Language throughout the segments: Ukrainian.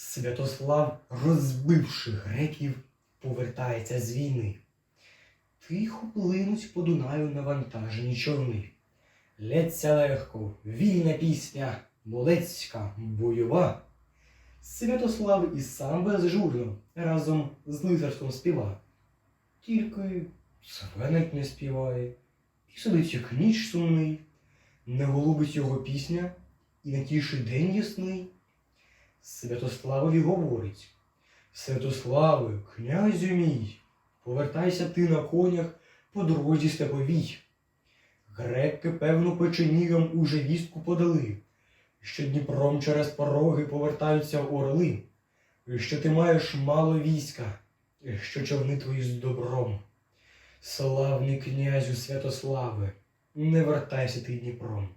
Святослав, розбивши греків, повертається з війни. Тихо плинуть по Дунаю навантажені човни. Лється легко, вільна пісня, молецька, бойова. Святослав і сам безжурно разом з лицарством співа. Тільки свеник не співає, і сидить як ніч сумний, не голубить його пісня, і не тішить день ясний. Святославові говорить Святославе, князю мій, повертайся ти на конях по дорозі степовій. Греки, певно, печенігам уже вістку подали, що Дніпром через пороги повертаються орли, що ти маєш мало війська, що човни твої з добром. Славний князю Святославе, не вертайся ти Дніпром.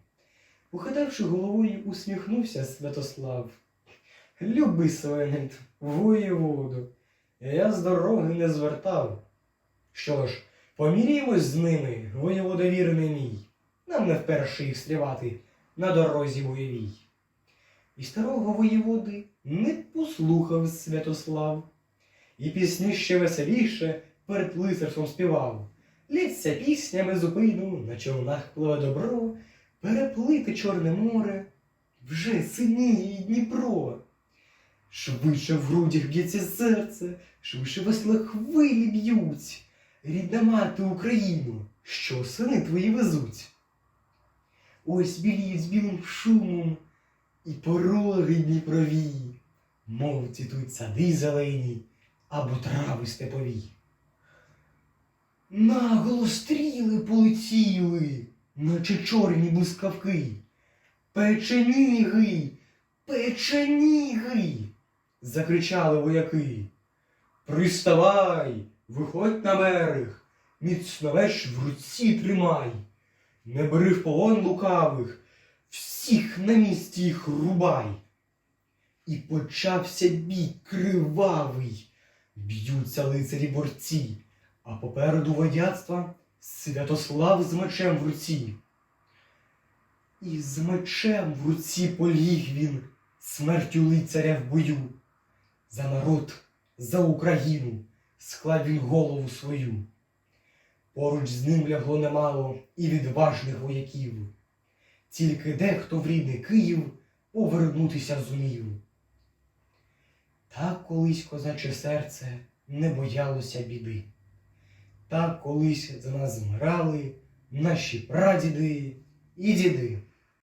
Похитавши головою, усміхнувся Святослав. Любий свинець, воєводу, я з дороги не звертав. Що ж, поміряємось з ними, воєвода вірний мій. Нам не вперше їх стрівати на дорозі бойовій. І старого воєводи не послухав Святослав, і пісні ще веселіше перед лицарством співав. Лється піснями зупину, на човнах пливе добро, переплити Чорне море, вже синіє Дніпро. Швидше в грудях б'ється серце, швидше весла хвилі б'ють. Рідна мати Україну, що сини твої везуть. Ось біліють з білим шумом і пороги Дніпрові, мов цвітуть сади зелені або трави степові. Наголо стріли полетіли, наче чорні блискавки. Печеніги, печеніги. Закричали вояки. Приставай, виходь на берег, міцно веш в руці тримай. Не бери в полон лукавих, всіх на місці їх рубай. І почався бій кривавий. Б'ються лицарі борці, а попереду водяцтва Святослав з мечем в руці. І з мечем в руці поліг він смертю лицаря в бою. За народ, за Україну склав він голову свою. Поруч з ним лягло немало і відважних вояків. Тільки дехто в рідний Київ повернутися зумів. Так колись козаче серце не боялося біди. Так колись за нас змирали наші прадіди і діди.